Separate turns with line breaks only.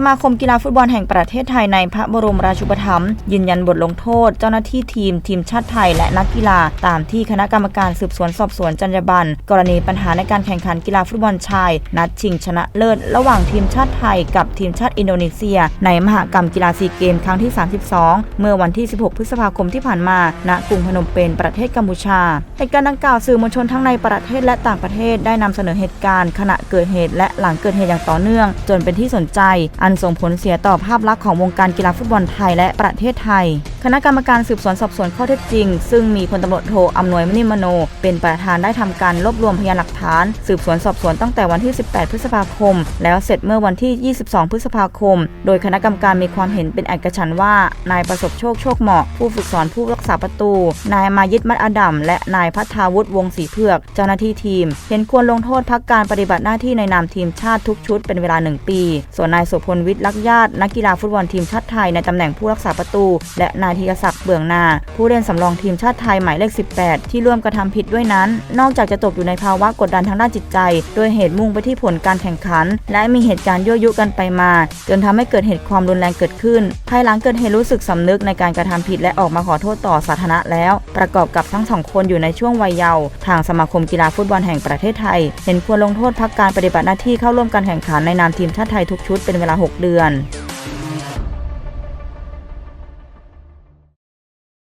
สมาคมกีฬาฟุตบอลแห่งประเทศไทยในพระบรมราชูปถัมภ์ยืนยันบทลงโทษ เจ้าหน้าที่ทีม ทีมชาติไทยและนักกีฬา ตามที่คณะกรรมการสืบสวนสอบสวนจรรยาบรรณกรณีปัญหาในการแข่งขันกีฬาฟุตบอลชาย นัดชิงชนะเลิศ ระหว่างทีมชาติไทยกับทีมชาติอินโดนีเซีย ในมหกรรมกีฬาซีเกมครั้งที่ 32 เมื่อวันที่ 16 พฤษภาคมที่ผ่านมา ณกรุงพนมเปญประเทศกัมพูชาเหตุการณ์ดังกล่าวสื่อมวลชนทั้งในประเทศและต่างประเทศได้นำเสนอเหตุการณ์ ขณะเกิดเหตุและหลังเกิดเหตุอย่างต่อเนื่อง จนเป็นที่สนใจอันันส่งผลเสียต่อภาพลักษณ์ของวงการกีฬาฟุตบอลไทยและประเทศไทยคณะกรรมการสืบสวนสอบสวนข้อเท็จจริง ซึ่งมีพลตำรวจโทอำนวยมณีมโน เป็นประธานได้ทำการรวบรวมพยานหลักฐาน สืบสวนสอบสวนตั้งแต่วันที่ 18 พฤษภาคม แล้วเสร็จเมื่อวันที่ 22 พฤษภาคม โดยคณะกรรมการมีความเห็นเป็นเอกฉันท์ว่านายประสบโชคโชคเหมาะ ผู้ฝึกสอนผู้รักษาประตู นายมายิดมัดอดัมและนายพัฒาวุฒิวงศรีเผือกเจ้าหน้าที่ทีม เห็นควรลงโทษพักการปฏิบัติหน้าที่ในนามทีมชาติทุกชุดเป็นเวลา 1 ปี ส่วนนายโสพลวิทย์ลักษณ์ญาตินักกีฬาฟุตบอลทีมชาติไทยในตำแหน่งผู้รักษาประตู และนายธีรศักดิ์เบื้องนา ผู้เล่นสำรองทีมชาติไทยหมายเลข 18 ที่ร่วมกระทำผิดด้วยนั้น นอกจากจะตกอยู่ในภาวะกดดันทางด้านจิตใจ โดยเหตุมุ่งไปที่ผลการแข่งขัน และมีเหตุการณ์ยั่วยุกันไปมา จนทำให้เกิดเหตุความรุนแรงเกิดขึ้น ภายหลังเกิดเหตุรู้สึกสำนึกในการกระทำผิดและออกมาขอโทษต่อสาธารณะแล้ว ประกอบกับทั้งสองคนอยู่ในช่วงวัยเยาว์ทางสมาคมกีฬาฟุตบอลแห่งประเทศไทย เห็นควรลงโทษพักการปฏิบัติหน้าที่เข้าร่วมการแข่งขันในนามทีมชาติไทยทุกชุดเป็นเวลา 6 เดือน